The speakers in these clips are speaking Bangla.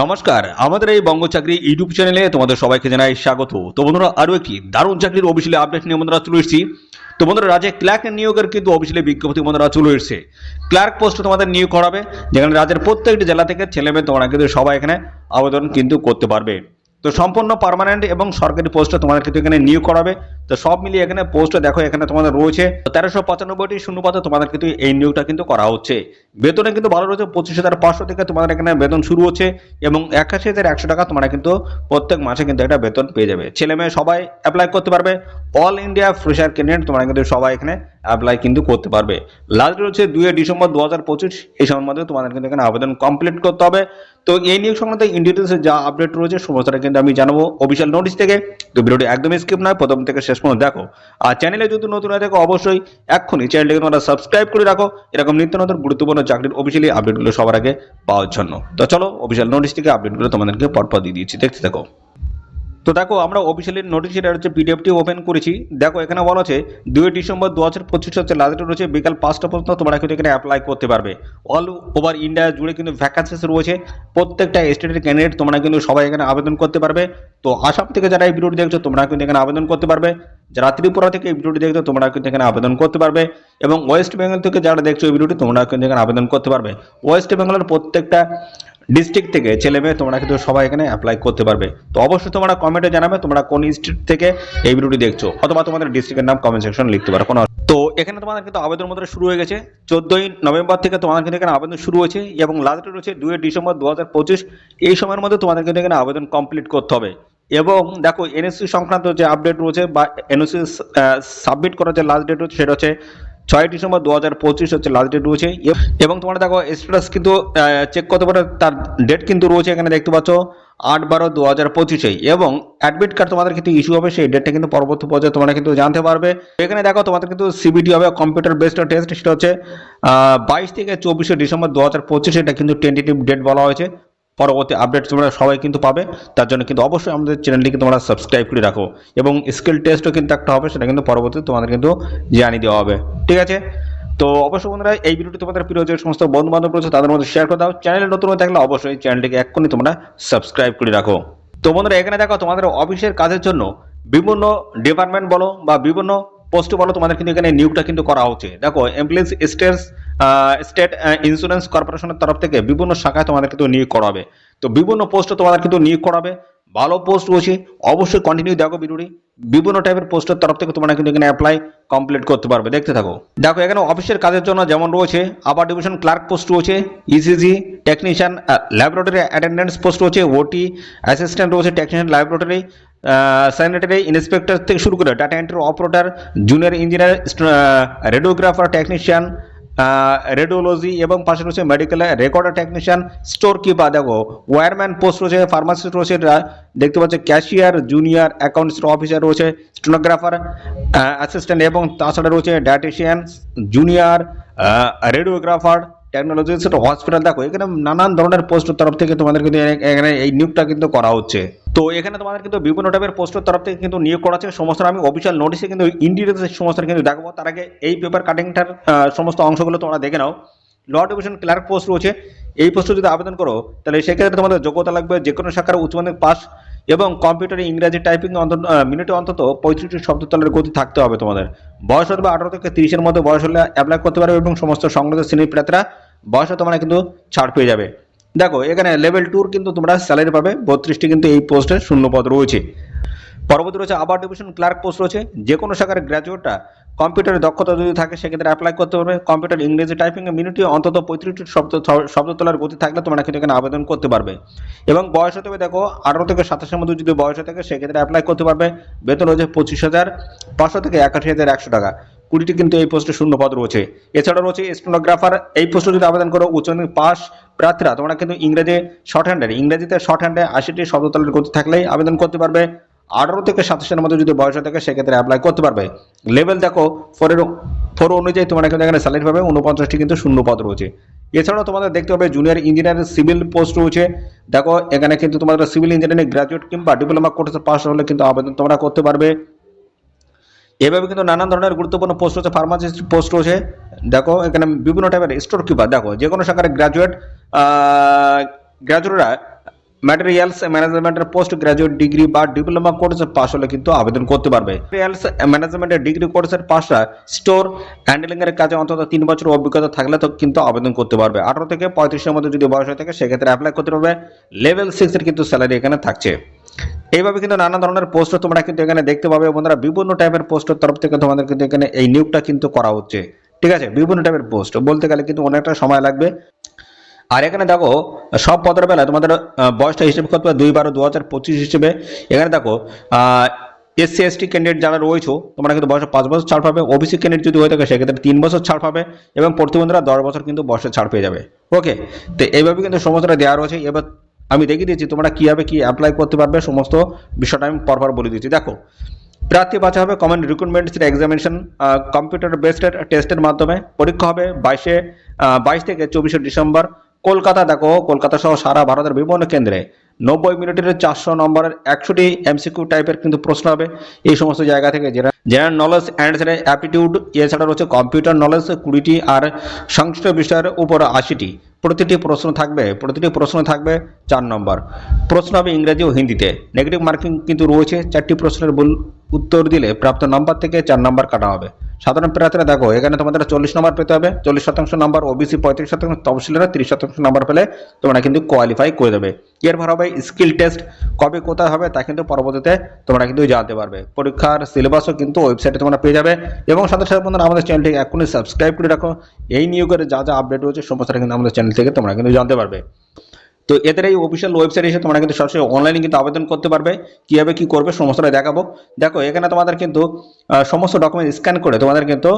নমস্কার, আমাদের এই বঙ্গ চাকরি ইউটিউব চ্যানেলে তোমাদের সবাইকে জানাই স্বাগত। তো বন্ধুরা, আরও একটি দারুণ চাকরির অফিসিয়ালি আপডেট নিয়ে বন্ধুরা চলে এসেছি। তো বন্ধুরা, রাজ্যে ক্লার্ক নিয়োগের কিন্তু অফিসিয়ালি বিজ্ঞপ্তি বন্ধুরা চলে এসেছে। ক্লার্ক পোস্টে তোমাদের নিয়োগ করাবে, যেখানে রাজ্যের প্রত্যেকটি জেলা থেকে ছেলেমেয়ে তোমরা কিন্তু সবাই এখানে আবেদন কিন্তু করতে পারবে। তো সম্পূর্ণ পার্মানেন্ট এবং সরকারি পোস্টে তোমাদের কিন্তু এখানে নিয়োগ করাবে। তো সব মিলিয়ে এখানে পোস্টে দেখো, এখানে তোমাদের রয়েছে। তেরোশো পঁচানব্বইটি শূন্যপাতে তোমাদের কিন্তু এই নিয়োগটা কিন্তু করা হচ্ছে। বেতনে কিন্তু ভালো রয়েছে পঁচিশ হাজার পাঁচশো থেকে তোমাদের এখানে বেতন শুরু হচ্ছে এবং একাশি হাজার একশো টাকা তোমরা কিন্তু প্রত্যেক মাসে কিন্তু একটা বেতন পেয়ে যাবে। ছেলে মেয়ে সবাই অ্যাপ্লাই করতে পারবে। অল ইন্ডিয়া ফ্রেশার ক্যান্ডিডেট তোমরা কিন্তু সবাই এখানে অ্যাপ্লাই কিন্তু করতে পারবে। লাস্ট হচ্ছে দুই ডিসেম্বর দু হাজার পঁচিশ, এই সময়ের মধ্যে তোমাদের কিন্তু এখানে আবেদন কমপ্লিট করতে হবে। তো এই নিয়োগ সংক্রান্ত ইন ডিটেলসে যা আপডেট রয়েছে সমস্তটা কিন্তু আমি জানাব অফিসিয়াল নোটিশ থেকে। তো ভিডিওটি একদমই স্কিপ নয়, প্রথম থেকে শেষ পর্যন্ত দেখো। আর চ্যানেলে যদি নতুন হয়ে থাকো, অবশ্যই এক্ষুনি চ্যানেলটিকে তোমরা সাবস্ক্রাইব করে রাখো। এরকম নিত্য নতুন গুরুত্বপূর্ণ চাকরির অফিসিয়ালি আপডেটগুলো সবার আগে পাওয়ার জন্য। তো চলো অফিসিয়াল নোটিশ থেকে আপডেটগুলো তোমাদেরকে পরপর দিয়ে দিয়েছি দেখতে থাকো। তো দেখো, আমরা অফিসিয়ালি নোটিশ এটা হচ্ছে পিডিএফটি ওপেন করেছি। দেখো, এখানে বলা আছে, দুই ডিসেম্বর দু হাজার পঁচিশ হচ্ছে লাস্ট রয়েছে, বিকাল পাঁচটা পর্যন্ত তোমরা কিন্তু এখানে অ্যাপ্লাই করতে পারবে। অল ওভার ইন্ডিয়া জুড়ে কিন্তু ভ্যাকান্সিস রয়েছে। প্রত্যেকটা স্টেটের ক্যান্ডিডেট তোমরা কিন্তু সবাই এখানে আবেদন করতে পারবে। তো আসাম থেকে যারা এই ভিডিওটি দেখছ, তোমরা কিন্তু এখানে আবেদন করতে পারবে। যারা ত্রিপুরা থেকে এই ভিডিওটি দেখছ, তোমরা কিন্তু এখানে আবেদন করতে পারবে। এবং ওয়েস্ট বেঙ্গল থেকে যারা দেখছ এই ভিডিওটি তোমরা কিন্তু এখানে আবেদন করতে পারবে। ওয়েস্ট বেঙ্গলের প্রত্যেকটা ডিস্ট্রিক্ট থেকে ছেলে মেয়ে, তোমরা কিন্তু সবাই এখানে অ্যাপ্লাই করতে পারবে। তো অবশ্যই তোমরা কমেন্টে জানাবে, তোমরা কোন ডিস্ট্রিক্ট থেকে এই ভিডিওটি দেখছ, অথবা তোমাদের ডিস্ট্রিক্টের নাম কমেন্ট সেকশন লিখতে পারো, কোনো তো এখানে তোমাদের কিন্তু আবেদন মধ্যে শুরু হয়ে গেছে। চোদ্দই নভেম্বর থেকে তোমাদের কিন্তু এখানে আবেদন শুরু হয়েছে এবং লাস্ট ডেট হচ্ছে দুই ডিসেম্বর দু হাজার পঁচিশ। এই সময়ের মধ্যে তোমাদের কিন্তু এখানে আবেদন কমপ্লিট করতে হবে। এবং দেখো এনএসসি সংক্রান্ত যে আপডেট রয়েছে বা এনএসসি সাবমিট করার যে লাস্ট ডেট হচ্ছে সেটা হচ্ছে ছয় ডিসেম্বর দু হাজার পঁচিশ হচ্ছে লাস্ট ডেট রয়েছে। এবং তোমরা দেখো স্ট্যাটাস কিন্তু চেক করতে পারো, তার ডেট কিন্তু রয়েছে এখানে দেখতে পাচ্ছ, আট বারো দু হাজার পঁচিশে। এবং অ্যাডমিট কার্ড তোমাদের কিন্তু ইস্যু হবে, সেই ডেটটা কিন্তু পরবর্তী পর্যায়ে তোমরা কিন্তু জানতে পারবে। এখানে দেখো, তোমাদের কিন্তু সিবিটি হবে কম্পিউটার বেসড টেস্ট সেটা হচ্ছে বাইশ থেকে চব্বিশে ডিসেম্বর দু হাজার পঁচিশে, এটা কিন্তু টেন্টেটিভ ডেট বলা হয়েছে। পরবর্তী আপডেট তোমরা সবাই কিন্তু পাবে। তার জন্য কিন্তু অবশ্যই আমাদের চ্যানেলটিকে তোমরা সাবস্ক্রাইব করে রাখো এবং স্কিল টেস্টও কিন্তু একটা হবে, সেটা কিন্তু পরবর্তীতে তোমাদের কিন্তু জানিয়ে দেওয়া হবে। ঠিক আছে? তো অবশ্যই বন্ধুরা, এই ভিডিওটি তোমাদের প্রিয় যে সমস্ত বন্ধু বান্ধব রয়েছে, তাদের মধ্যে শেয়ার করে দাও। চ্যানেলে নতুন হয়ে থাকলে অবশ্যই চ্যানেলটিকে এক্ষুনি তোমরা সাবস্ক্রাইব করে রাখো। তো বন্ধুরা, এখানে দেখো তোমাদের অফিসের কাজের জন্য বিভিন্ন ডিপার্টমেন্ট বলো বা বিভিন্ন পোস্ট বলো তোমাদের কিন্তু এখানে নিয়োগটা কিন্তু করা হচ্ছে। দেখো এমপ্লয়িজ স্টেটস স্টেট ইন্স্যুরেন্স কর্পোরেশনের তরফ থেকে বিভিন্ন শাখায় তোমাদের কিন্তু নিয়োগ করাবে। তো বিভিন্ন পোস্টে তোমাদের কিন্তু নিয়োগ করাবে। ভালো পোস্ট রয়েছে, অবশ্যই কন্টিনিউ দেখো ভিডিওটি বিভিন্ন টাইপের পোস্টের তরফ থেকে তোমরা কিন্তু এখানে অ্যাপ্লাই কমপ্লিট করতে পারবে। দেখতে থাকো। দেখো, এখানে অফিসের কাজের জন্য যেমন রয়েছে আবার ডিভিশন ক্লার্ক পোস্ট রয়েছে ECG technician laboratory attendance post রয়েছে ওটি অ্যাসিস্ট্যান্ট রয়েছে টেকনিশিয়ান ল্যাবরেটরি স্যানিটারি ইন্সপেক্টর থেকে শুরু করে data entry operator junior engineer radiographer technician radiology এবং পাশে রয়েছে medical recorder technician store keeper দেখো ওয়ারম্যান পোস্ট রয়েছে ফার্মাসিস্ট রয়েছে দেখতে পাচ্ছ ক্যাশিয়ার জুনিয়র অ্যাকাউন্টস অফিসার রয়েছে স্টোনোগ্রাফার অ্যাসিস্ট্যান্ট এবং তাছাড়া রয়েছে dietitian junior radiographer technology hospital দেখো, এখানে নানান ধরনের পোস্টের তরফ থেকে তোমাদের কিন্তু এখানে এই নিয়োগটা কিন্তু করা হচ্ছে। তো এখানে তোমাদের কিন্তু বিভিন্ন টাইপের পোস্টের তরফ থেকে কিন্তু নিয়োগ করা হচ্ছে। সমস্ত আমি অফিসিয়াল নোটিশে কিন্তু ইন্ডিভিজুয়াল সমস্ত কিন্তু দেখাবো। তার আগে এই পেপার কাটিংটার সমস্ত অংশগুলো তোমরা দেখে নাও। ল ডিভিশন ক্লার্ক পোস্ট রয়েছে। এই পোস্টে যদি আবেদন করো, তাহলে সেক্ষেত্রে তোমাদের যোগ্যতা লাগবে যে কোনো শাখার উচ্চ মাধ্যমিক পাস এবং কম্পিউটারে ইংরাজি টাইপিং অন্তত মিনিটে অন্তত পঁয়ত্রিশটি শব্দতলের গতি থাকতে হবে তোমাদের। বয়স হতে আঠারো থেকে তিরিশের মধ্যে বয়স হলে অ্যাপ্লাই করতে পারবে এবং সমস্ত সংগ্রহ শ্রেণির বয়সে তোমরা কিন্তু ছাড় পেয়ে যাবে। দেখো, এখানে লেভেল টুর কিন্তু তোমরা স্যালারি পাবে, বত্রিশটি কিন্তু এই পোস্টে শূন্য পদ রয়েছে। পরবর্তী রয়েছে আবার ডিভিশন ক্লার্ক পোস্ট রয়েছে। যে কোনো শাখার গ্র্যাজুয়েটরা কম্পিউটারের দক্ষতা যদি থাকে, সেক্ষেত্রে অ্যাপ্লাই করতে পারবে। কম্পিউটার ইংরেজি টাইপিং এ মিনিটে অন্তত পঁয়ত্রিশটি শব্দ শব্দ তোলার গতি থাকলে তোমরা কিন্তু এখানে আবেদন করতে পারবে। এবং বয়স হতে দেখো, আঠারো থেকে সাতাশের মধ্যে যদি বয়স হয়ে থাকে, সেক্ষেত্রে অ্যাপ্লাই করতে পারবে। বেতন রয়েছে পঁচিশ হাজার পাঁচশো থেকে একাশি হাজার একশো টাকা। কুড়িটি কিন্তু এই পোস্টে শূন্য পদ রয়েছে। এছাড়া রয়েছে স্টেনোগ্রাফার এই পোস্টে যদি আবেদন করো, উচ্চ পাস প্রার্থীরা, তোমরা কিন্তু ইংরেজি শর্ট হ্যান্ডের ইংরেজিতে শর্ট হ্যান্ডে আশিটি শব্দতলের গতি থাকলেই আবেদন করতে পারবে। আঠারো থেকে সাতাশের মধ্যে যদি বয়স থাকে, সেক্ষেত্রে অ্যাপ্লাই করতে পারবে। লেভেল দেখো ফোরের ফোর অনুযায়ী তোমরা কিন্তু এখানে স্যালারি পাবে উনপঞ্চাশটি কিন্তু শূন্য পদ রয়েছে। এছাড়াও তোমাদের দেখতে হবে জুনিয়র ইঞ্জিনিয়ার সিভিল পোস্ট রয়েছে। দেখো, এখানে কিন্তু তোমাদের সিভিল ইঞ্জিনিয়ারিং গ্রাজুয়েট কিংবা ডিপ্লোমা কোর্সে পাস হলে কিন্তু আবেদন তোমরা করতে পারবে। এভাবে কিন্তু নানান ধরনের গুরুত্বপূর্ণ পোস্ট রয়েছে ফার্মাসিস্ট পোস্ট রয়েছে। দেখো, এখানে বিভিন্ন টাইপের স্টোর কিপার দেখো যে কোনো শাখার গ্রাজুয়েট গ্রাজুয়েটরা ম্যাটেরিয়ালস ম্যানেজমেন্টের পোস্ট গ্রাজুয়েট ডিগ্রি বা ডিপ্লোমা কোর্সে পাশ হলে কিন্তু আবেদন করতে পারবে। ম্যাটেরিয়ালস ম্যানেজমেন্টের ডিগ্রি কোর্সের পাশটা স্টোর হ্যান্ডেলিং এর কাজে অন্তত তিন বছর অভিজ্ঞতা থাকলে তো কিন্তু আবেদন করতে পারবে। আঠারো থেকে পঁয়ত্রিশের মধ্যে যদি বয়স হয়ে থাকে, সেক্ষেত্রে অ্যাপ্লাই করতে পারবে। লেভেল সিক্সের কিন্তু স্যালারি এখানে থাকছে। এইভাবে কিন্তু নানা ধরনের পোস্ট তোমরা কিন্তু এখানে দেখতে পাবে বন্ধুরা, বিভিন্ন টাইপের পোস্টের তরফ থেকে তোমাদের কিন্তু এখানে এই নিয়োগটা কিন্তু করা হচ্ছে। ঠিক আছে? বিভিন্ন টাইপের পোস্ট বলতে গেলে কিন্তু অনেকটা সময় লাগবে। আর এখানে দেখো, সব পদের বেলায় তোমাদের বয়সটা হিসেবে করতে হবে দুই বারো, দু হাজার পঁচিশ হিসেবে। এখানে দেখো এসসি, এসটি ক্যান্ডিডেট যারা রয়েছে, তোমরা কিন্তু বয়সে পাঁচ বছর ছাড় পাবে। ওবিসি ক্যান্ডিডেট যদি হয়ে থাকে, সেক্ষেত্রে তিন বছর ছাড় পাবে এবং প্রতিবন্ধীরা দশ বছর কিন্তু বয়সে ছাড় পেয়ে যাবে। ওকে তো এইভাবে কিন্তু সমস্তটা দেওয়া রয়েছে। এবার আমি দেখিয়ে দিয়েছি, তোমরা কীভাবে কী অ্যাপ্লাই করতে পারবে, সমস্ত বিষয়টা আমি পরপর বলে দিয়েছি। দেখো, প্রার্থী বাছা হবে common recruitment examination computer based টেস্টের মাধ্যমে। পরীক্ষা হবে বাইশে বাইশ থেকে চব্বিশে ডিসেম্বর। কলকাতা, দেখো, কলকাতা সহ সারা ভারতের বিভিন্ন কেন্দ্রে। নব্বই মিনিটের চারশো নম্বরের একশোটি এমসিকিউ টাইপের কিন্তু প্রশ্ন হবে। এই সমস্ত জায়গা থেকে যেটা জেনারেল নলেজ অ্যান্ড অ্যাপটিটিউড এছাড়া রয়েছে কম্পিউটার নলেজ কুড়িটি আর সংশ্লিষ্ট বিষয়ের উপর আশিটি। প্রতিটি প্রশ্ন থাকবে, প্রতিটি প্রশ্ন থাকবে চার নম্বর। প্রশ্ন হবে ইংরেজি ও হিন্দিতে। নেগেটিভ মার্কিং কিন্তু রয়েছে, চারটি প্রশ্নের উত্তর দিলে প্রাপ্ত নম্বর থেকে চার নম্বর কাটা হবে। সাধারণ প্রার্থীরা দেখো, এখানে তোমাদের চল্লিশ নম্বর পেতে হবে। চল্লিশ শতাংশ নাম্বার ওবিসি পঁয়ত্রিশ শতাংশ তফসিলেরা তিরিশ শতাংশ নাম্বার পেলে তোমরা কিন্তু কোয়ালিফাই করে দেবে। এরপর হবে স্কিল টেস্ট কবে কোথায় হবে তা কিন্তু পরবর্তীতে তোমরা কিন্তু জানতে পারবে। পরীক্ষার সিলেবাসও কিন্তু ওয়েবসাইটে তোমরা পেয়ে যাবে। এবং সাথে সাথে বন্ধুরা, আমাদের চ্যানেলটি এখনই সাবস্ক্রাইব করে রাখো। এই নিয়োগের যা যা আপডেট রয়েছে সমস্যাটা কিন্তু আমাদের চ্যানেল থেকে তোমরা কিন্তু জানতে পারবে। তো এদের এই অফিসিয়াল ওয়েবসাইট এসে তোমরা কিন্তু সরাসরি অনলাইনে কিন্তু আবেদন করতে পারবে, কীভাবে কী করবে সমস্তটা দেখাবো। দেখো, এখানে তোমাদের কিন্তু সমস্ত ডকুমেন্ট স্ক্যান করে তোমাদের কিন্তু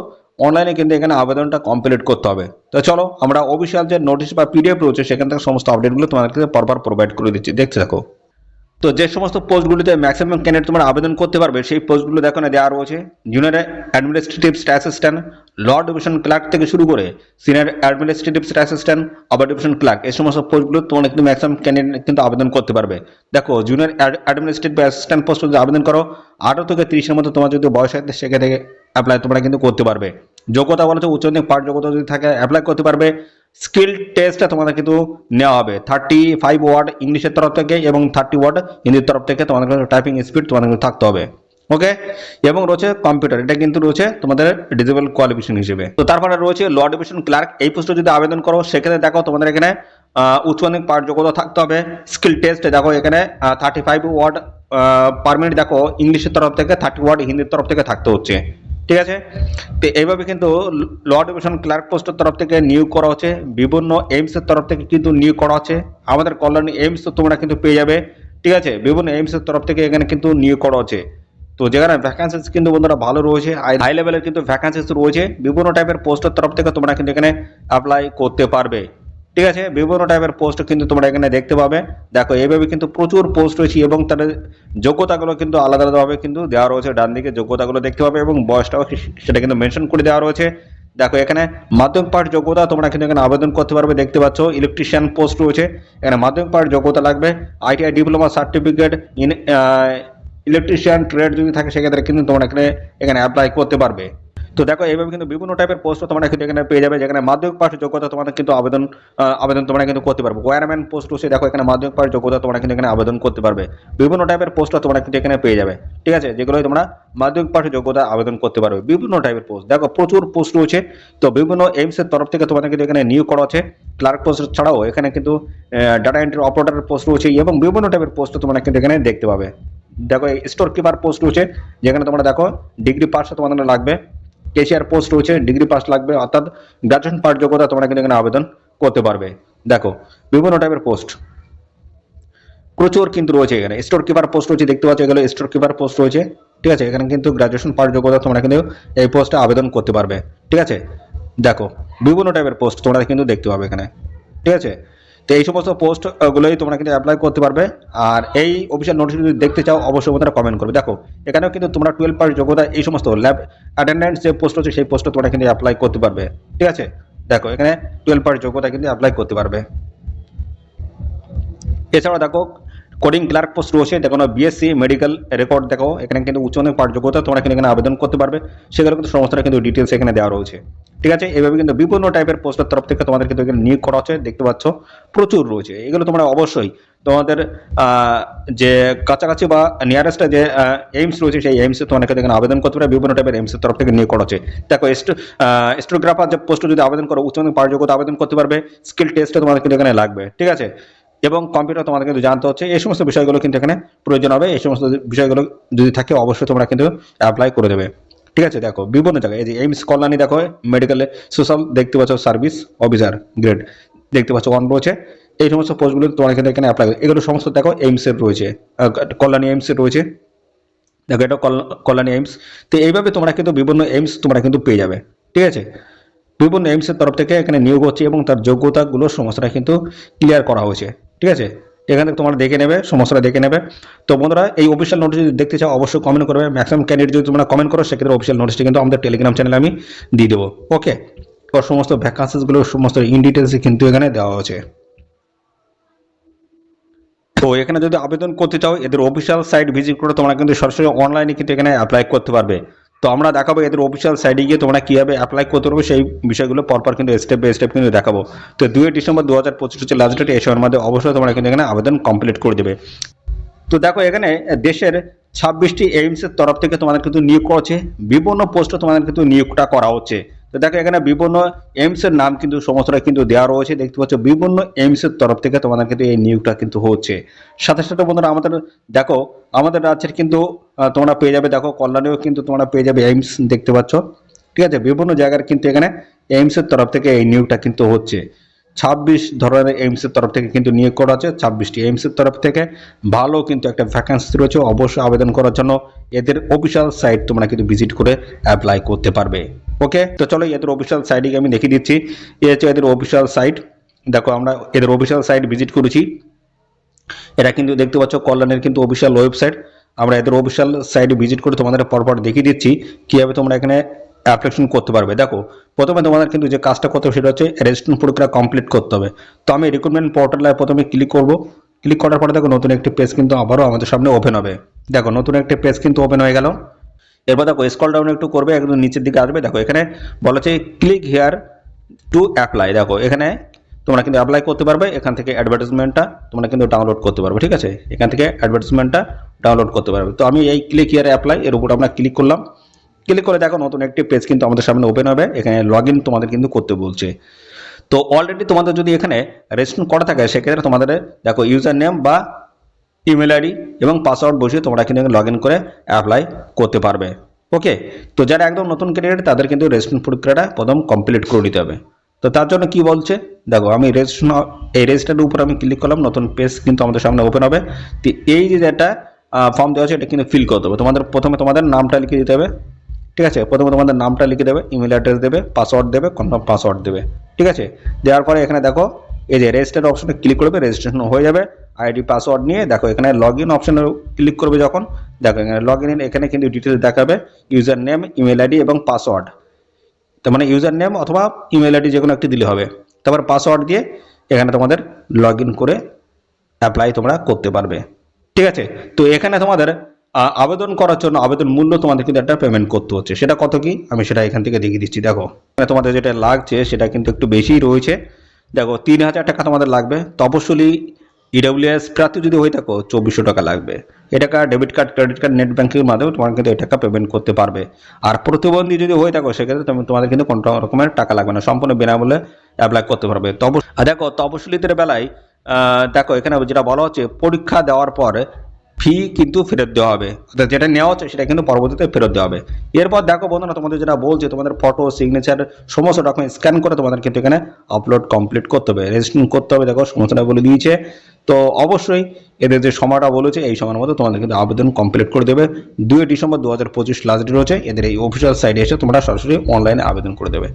অনলাইনে কিন্তু এখানে আবেদনটা কমপ্লিট করতে হবে। তো চলো, আমরা অফিসিয়াল যে নোটিশ বা পিডিএফ রয়েছে, সেখান থেকে সমস্ত আপডেটগুলো তোমাদেরকে পরপর প্রোভাইড করে দিচ্ছি। দেখতে থাকো। তো যে সমস্ত পোস্টগুলিতে ম্যাক্সিমাম ক্যান্ডিডেট তোমরা আবেদন করতে পারবে, সেই পোস্টগুলো দেখো না, দেওয়া রয়েছে। Junior administrative assistant lower division clerk থেকে শুরু করে সিনিয়র অ্যাডমিনিস্ট্রেটিভ অ্যাসিস্ট্যান্ট, আবার ডিভিশন ক্লার্ক, এই সমস্ত পোস্টগুলো তোমরা কিন্তু ম্যাক্সিমাম ক্যান্ডিডেট কিন্তু আবেদন করতে পারবে। দেখো জুনিয়র অ্যাডমিনিস্ট্রেটিভ অ্যাসিস্ট্যান্ট পোস্ট যদি আবেদন করো, আঠারো থেকে তিরিশের মধ্যে তোমার যদি বয়স হয় সেখান থেকে অ্যাপ্লাই তোমরা কিন্তু করতে পারবে। যোগ্যতা বলতে উচ্চ মাধ্যমিক পাঠ যোগ্যতা যদি থাকে অ্যাপ্লাই করতে পারবে। স্কিল টেস্টটা তোমাদের কিন্তু নেওয়া হবে। থার্টি ফাইভ ওয়ার্ড ইংলিশের তরফ থেকে এবং থার্টি ওয়ার্ড হিন্দির তরফ থেকে তোমাদের টাইপিং স্পিড তোমাদের থাকতে হবে। ওকে এবং রয়েছে কম্পিউটার এটা কিন্তু রয়েছে তোমাদের ডিজেবল কোয়ালিফিকেশন হিসেবে। তো তারপরে রয়েছে ল ডিভিশন ক্লার্ক এই পোস্টে যদি আবেদন করো সেক্ষেত্রে দেখো তোমাদের এখানে উচ্চ মাধ্যমিক পাঠ যোগ্যতা থাকতে হবে স্কিল টেস্ট দেখো এখানে thirty five word per minute দেখো, ইংলিশের তরফ থেকে থার্টি ওয়ার্ড হিন্দির তরফ থেকে থাকতে হচ্ছে। ঠিক আছে? তো এইভাবে কিন্তু ল ডিভিশন ক্লার্ক পোস্টের তরফ থেকে নিয়োগ করা হচ্ছে, বিভিন্ন এইমস এর তরফ থেকে কিন্তু নিয়োগ করা হচ্ছে। আমাদের কল্যাণী এইমস তো তোমরা কিন্তু পেয়ে যাবে। ঠিক আছে? বিভিন্ন এইমসের তরফ থেকে এখানে কিন্তু নিয়োগ করা হচ্ছে। তো যেখানে ভ্যাকান্সিস কিন্তু বন্ধুরা ভালো রয়েছে হাই লেভেলের কিন্তু ভ্যাকান্সিস রয়েছে, বিভিন্ন টাইপের পোস্টের তরফ থেকে তোমরা কিন্তু এখানে অ্যাপ্লাই করতে পারবে। ঠিক আছে? বিভিন্ন টাইপের পোস্ট কিন্তু তোমরা এখানে দেখতে পাবে। দেখো, এইভাবে কিন্তু প্রচুর পোস্ট রয়েছে এবং তাদের যোগ্যতাগুলো কিন্তু আলাদা আলাদাভাবে কিন্তু দেওয়া রয়েছে। ডান দিকে যোগ্যতাগুলো দেখতে পাবে এবং বয়সটাও সেটা কিন্তু মেনশন করে দেওয়া রয়েছে। দেখো, এখানে মাধ্যমিক পাঠ যোগ্যতা তোমরা কিন্তু এখানে আবেদন করতে পারবে, দেখতে পাচ্ছ ইলেকট্রিশিয়ান পোস্ট রয়েছে। এখানে মাধ্যমিক পাঠ যোগ্যতা লাগবে ITI diploma certificate in electrician trade যদি থাকে, সেক্ষেত্রে কিন্তু তোমরা এখানে এখানে অ্যাপ্লাই করতে পারবে। তো দেখো, এইভাবে কিন্তু বিভিন্ন টাইপের পোস্ট তোমরা কিন্তু এখানে পেয়ে যাবে, যেখানে মাধ্যমিক পাঠ যোগ্যতা তোমাদের কিন্তু আবেদন আবেদন তোমরা কিন্তু করতে পারবে। ওয়ারম্যান পোস্ট রয়েছে দেখো, এখানে মাধ্যমিক পাঠ যোগ্যতা তোমরা কিন্তু এখানে আবেদন করতে পারবে। বিভিন্ন টাইপের পোস্ট তোমরা কিন্তু এখানে পেয়ে যাবে। ঠিক আছে? যেগুলো তোমরা মাধ্যমিক পাঠ যোগ্যতা আবেদন করতে পারবে। বিভিন্ন টাইপের পোস্ট দেখো, প্রচুর পোস্ট রয়েছে। তো বিভিন্ন এইমস এর তরফ থেকে তোমাদের কিন্তু এখানে নিয়োগ করা আছে। ক্লার্ক পোস্ট ছাড়াও এখানে কিন্তু ডাটা এন্ট্রি অপারেটর পোস্ট রয়েছে এবং বিভিন্ন টাইপের পোস্ট তোমরা কিন্তু এখানে দেখতে পাবে। দেখো স্টোর কিপার পোস্ট রয়েছে, যেখানে তোমরা দেখো ডিগ্রি পাস তোমাদের লাগবে। কেশিয়ার পোস্ট রয়েছে ডিগ্রি পাস লাগবে, অর্থাৎ গ্রাজুয়েশন পাঠ যোগ্যতা তোমরা কিন্তু এখানে আবেদন করতে পারবে। দেখো, বিভিন্ন টাইপের পোস্ট প্রচুর কিন্তু রয়েছে এখানে। স্টোর কিপার পোস্ট রয়েছে, দেখতে পাচ্ছ এগুলো স্টোর কিপার পোস্ট রয়েছে। ঠিক আছে, এখানে কিন্তু গ্রাজুয়েশন পাঠ যোগ্যতা তোমরা কিন্তু এই পোস্টে আবেদন করতে পারবে। ঠিক আছে? দেখো, বিভিন্ন টাইপের পোস্ট তোমরা কিন্তু দেখতে পাবে এখানে। ঠিক আছে? তো এই সমস্ত পোস্টগুলোই তোমরা কিন্তু অ্যাপ্লাই করতে পারবে। আর এই অফিসিয়াল নোটিশ যদি দেখতে চাও, অবশ্যই তোমরা কমেন্ট করবে। দেখো, এখানেও কিন্তু তোমরা টুয়েলভ পাস যোগ্যতা, এই সমস্ত ল্যাব অ্যাটেন্ডেন্স যে পোস্ট হচ্ছে সেই পোস্টে তোমরা কিন্তু অ্যাপ্লাই করতে পারবে। ঠিক আছে? দেখো, এখানে টুয়েলভ পাস যোগ্যতা কিন্তু অ্যাপ্লাই করতে পারবে। এছাড়াও দেখো কোডিং ক্লার্ক পোস্ট রয়েছে দেখো না বিএসসি মেডিকেল রেকর্ড দেখো এখানে কিন্তু উচ্চ পাঠ যোগ্যতা তোমরা কিন্তু এখানে আবেদন করতে পারবে। সেগুলো কিন্তু সমস্তটা কিন্তু ডিটেলস এখানে দেওয়া রয়েছে। ঠিক আছে? এভাবে কিন্তু বিভিন্ন টাইপের পোস্টের তরফ থেকে তোমাদের কিন্তু এখানে নিয়োগ করা হচ্ছে। দেখতে পাচ্ছ, প্রচুর রয়েছে। এগুলো তোমরা অবশ্যই তোমাদের যে কাছাকাছি বা নিয়ারেস্টে যে এইমস রয়েছে, সেই এইমসে কিন্তু এখানে আবেদন করতে পারে বিভিন্ন টাইপের এইমসের তরফ থেকে নিয়োগ করা হচ্ছে। দেখো স্টোগ্রাফার যে পোস্টে যদি আবেদন করো উচ্চ পাঠযোগ্যতা আবেদন করতে পারবে। স্কিল টেস্টে তোমাদের কিন্তু এখানে লাগবে। ঠিক আছে? এবং কম্পিউটার তোমাদের কিন্তু জানতে হচ্ছে, এই সমস্ত বিষয়গুলো কিন্তু এখানে প্রয়োজন হবে, এই সমস্ত বিষয়গুলো যদি থাকে অবশ্যই তোমরা কিন্তু অ্যাপ্লাই করে দেবে। ঠিক আছে, দেখো বিভিন্ন জায়গায়, এই যে এইমস কল্যাণী দেখো মেডিকেলে সোশ্যাল দেখতে পাচ্ছ সার্ভিস অফিসার গ্রেড দেখতে পাচ্ছ ওয়ান রয়েছে। এই সমস্ত পোস্টগুলো তোমরা কিন্তু এখানে অ্যাপ্লাই এগুলো সমস্ত দেখো এইমসের রয়েছে কল্যাণী এইমসের রয়েছে। দেখো, এটা কল্যাণী এইমস তো এইভাবে তোমরা কিন্তু বিভিন্ন এইমস তোমরা কিন্তু পেয়ে যাবে। ঠিক আছে? বিভিন্ন এইমসের তরফ থেকে এখানে নিয়োগ হচ্ছে এবং তার যোগ্যতাগুলো সমস্যাটা কিন্তু ক্লিয়ার করা হয়েছে। ঠিক আছে? এখানে তোমরা দেখে নেবে সমস্যাটা দেখে নেবে। তো বন্ধুরা, এই অফিসিয়াল নোটিশ যদি দেখতে চাও, অবশ্যই কমেন্ট করবে। ম্যাক্সিমাম ক্যান্ডিডেট যদি তোমরা কমেন্ট করো, সেক্ষেত্রে অফিসিয়াল নোটিশটি কিন্তু আমাদের টেলিগ্রাম চ্যানেলে আমি দিয়ে দেবো। ওকে তো সমস্ত ভ্যাকান্সিসগুলো সমস্ত ইন ডিটেলসে কিন্তু এখানে দেওয়া হয়েছে। তো এখানে যদি আবেদন করতে চাও, এদের অফিসিয়াল সাইট ভিজিট করে তোমরা কিন্তু সরাসরি অনলাইনে কিন্তু এখানে অ্যাপ্লাই করতে পারবে। তো আমরা দেখাবো এদের অফিসিয়াল সাইডে গিয়ে তোমরা কীভাবে অ্যাপ্লাই করতে পারবে সেই বিষয়গুলো পরপর কিন্তু স্টেপ বাই স্টেপ কিন্তু দেখাবো। তো দুই ডিসেম্বর দু হাজার পঁচিশ হচ্ছে লাস্ট ডেট এই সময়ের মধ্যে অবশ্যই তোমরা কিন্তু এখানে আবেদন কমপ্লিট করে দেবে। তো দেখো এখানে দেশের ছাব্বিশটি এইমসের তরফ থেকে তোমাদের কিন্তু নিয়োগ করা হচ্ছে, বিভিন্ন পোস্টে তোমাদের কিন্তু নিয়োগটা করা হচ্ছে। তো দেখো এখানে বিভিন্ন এইমসের নাম কিন্তু সমস্তটা কিন্তু দেওয়া রয়েছে। দেখতে পাচ্ছ, বিভিন্ন এইমসের তরফ থেকে তোমাদের কিন্তু এই নিয়োগটা কিন্তু হচ্ছে। সাথে সাথে বন্ধুরা, আমাদের দেখো, আমাদের রাজ্যের কিন্তু তোমরা পেয়ে যাবে, দেখো, কল্যাণেও কিন্তু তোমরা পেয়ে যাবে এইমস দেখতে পাচ্ছ। ঠিক আছে? বিভিন্ন জায়গার কিন্তু এখানে এইমসের তরফ থেকে এই নিয়োগটা কিন্তু হচ্ছে। ছাব্বিশ ধরনের এইমসের তরফ থেকে কিন্তু নিয়োগ করা আছে ছাব্বিশটি এইমসের তরফ থেকে ভালো কিন্তু একটা ভ্যাকান্সি রয়েছে। অবশ্যই আবেদন করার জন্য এদের অফিসিয়াল সাইট তোমরা কিন্তু ভিজিট করে অ্যাপ্লাই করতে পারবে। ওকে তো চলো এদের অফিসিয়াল সাইটে আমি দেখিয়ে দিচ্ছি। এ হচ্ছে এদের অফিসিয়াল সাইট দেখো আমরা এদের অফিসিয়াল সাইট ভিজিট করেছি। এটা কিন্তু দেখতে পাচ্ছ কল্যাণের কিন্তু অফিসিয়াল ওয়েবসাইট আমরা এদের অফিসিয়াল সাইটে ভিজিট করে তোমাদের পরপর দেখিয়ে দিচ্ছি কীভাবে তোমরা এখানে অ্যাপ্লিকেশন করতে পারবে। দেখো, প্রথমে তোমাদের কিন্তু যে কাজটা করতে হবে সেটা হচ্ছে রেজিস্ট্রেশন প্রক্রিয়া কমপ্লিট করতে হবে। তো আমি রিক্রুটমেন্ট পোর্টালে প্রথমে ক্লিক করব। ক্লিক করার পরে দেখো নতুন একটি পেজ কিন্তু আবারও আমাদের সামনে ওপেন হবে। দেখো, নতুন একটি পেজ কিন্তু ওপেন হয়ে গেল। এরপর দেখো স্কল ডাউন একটু করবে, একদম নিচের দিকে আসবে। দেখো, এখানে বলা হচ্ছে ক্লিক হেয়ার টু অ্যাপ্লাই দেখো, এখানে তোমরা কিন্তু অ্যাপ্লাই করতে পারবে, এখান থেকে অ্যাডভার্টাইজমেন্টটা তোমরা কিন্তু ডাউনলোড করতে পারবে, ঠিক আছে? এখান থেকে অ্যাডভার্টাইজমেন্টটা ডাউনলোড করতে পারবে। তো আমি এই ক্লিক হিয়ার অ্যাপ্লাই এর উপর আমরা ক্লিক করলাম। ক্লিক করে দেখো, নতুন একটি পেজ কিন্তু আমাদের সামনে ওপেন হবে। এখানে লগ ইন তোমাদের কিন্তু করতে বলছে। তো অলরেডি তোমাদের যদি এখানে রেজিস্ট্রেশন করা থাকে, সেক্ষেত্রে তোমাদের, দেখো ইউজার নেম বা ইমেল আইডি এবং পাসওয়ার্ড বসিয়ে তোমরা কিন্তু লগ ইন করে অ্যাপ্লাই করতে পারবে। ওকে তো যারা একদম নতুন ক্যান্ডিডেট তাদের কিন্তু রেজিস্ট্রেশন প্রক্রিয়াটা প্রথম কমপ্লিট করে নিতে হবে। তো তার জন্য কি বলছে? দেখো, আমি রেজিস্ট্রেশন এই রেজিস্টারের উপর আমি ক্লিক করলাম, নতুন পেজ কিন্তু আমাদের সামনে ওপেন হবে। তো এই যে যেটা ফর্ম দেওয়া আছে, এটা কিন্তু ফিল করতে হবে তোমাদের প্রথমে তোমাদের নামটা লিখে দিতে হবে। ঠিক আছে? প্রথমে তোমাদের নামটা লিখে দেবে ইমেল অ্যাড্রেস দেবে পাসওয়ার্ড দেবে কনফার্ম পাসওয়ার্ড দেবে। ঠিক আছে? দেওয়ার পরে এখানে দেখো এই যে রেজিস্টার অপশনে ক্লিক করবে রেজিস্ট্রেশন হয়ে যাবে। আইডি পাসওয়ার্ড নিয়ে দেখো, এখানে লগ ইন অপশনে ক্লিক করবে যখন। দেখো, এখানে লগ ইন এখানে কিন্তু ডিটেলস দেখাবে ইউজার নেম ইমেল আইডি এবং পাসওয়ার্ড তার মানে ইউজার নেম অথবা ইমেল আইডি যে কোনো একটি দিলে হবে। তারপর পাসওয়ার্ড দিয়ে এখানে তোমাদের লগ ইন করে অ্যাপ্লাই তোমরা করতে পারবে। ঠিক আছে? তো এখানে তোমাদের আবেদন করার জন্য আবেদন মূল্য তোমাদের কিন্তু একটা পেমেন্ট করতে হচ্ছে। সেটা কত কি? আমি সেটা এখান থেকে দেখিয়ে দিচ্ছি। দেখো তোমাদের যেটা লাগছে, সেটা কিন্তু একটু বেশিই রয়েছে। দেখো, তিন হাজার টাকা তোমাদের লাগবে। তো অবশ্যই ইডব্লিউএস প্রার্থী যদি হয়ে থাকো, চব্বিশশো টাকা লাগবে। এ টাকা debit card credit card net ব্যাঙ্কিংয়ের মাধ্যমে তোমার কিন্তু এ টাকা পেমেন্ট করতে পারবে। আর প্রতিবন্ধী যদি হয়ে থাকো, সেক্ষেত্রে তুমি তোমাদের কিন্তু কোনো রকমের টাকা লাগবে না। সম্পূর্ণ বিনামূল্যে অ্যাপ্লাই করতে পারবে। তব দেখো তপশিলিদের বেলায় দেখো, এখানে যেটা বলা হচ্ছে, পরীক্ষা দেওয়ার পর ফি কিন্তু ফেরত দেওয়া হবে। অর্থাৎ যেটা নেওয়া হচ্ছে সেটা কিন্তু পরবর্তীতে ফেরত দেওয়া হবে। এরপর দেখো বন্ধুরা, তোমাদের যেটা বলছে, তোমাদের ফটো সিগনেচার সমস্ত ডকুমেন্ট স্ক্যান করে তোমাদের কিন্তু এখানে আপলোড কমপ্লিট করতে হবে রেজিস্ট্রেশন করতে হবে। দেখো, সমস্তটা বলে দিয়েছে। তো অবশ্যই এদের যে সময়টা বলেছে, এই সময়ের মধ্যে তোমাদের কিন্তু আবেদন কমপ্লিট করে দেবে। দুই ডিসেম্বর দু হাজার পঁচিশ লাস্ট ডেট রয়েছে। এদের এই অফিসিয়াল সাইটে এসে তোমরা সরাসরি অনলাইনে আবেদন করে দেবে।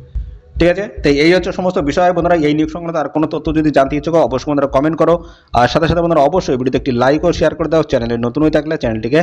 ঠিক আছে? তো এই হচ্ছে সমস্ত বিষয়। বন্ধুরা, এই নিয়োগ সংক্রান্ত আর কোনো তথ্য যদি জানতে ইচ্ছুক অবশ্যই বন্ধুরা কমেন্ট করো। আর সাথে সাথে বন্ধুরা, অবশ্যই ভিডিওতে একটি লাইক ও শেয়ার করে দাও। চ্যানেলে নতুন হয়ে থাকলে চ্যানেলটিকে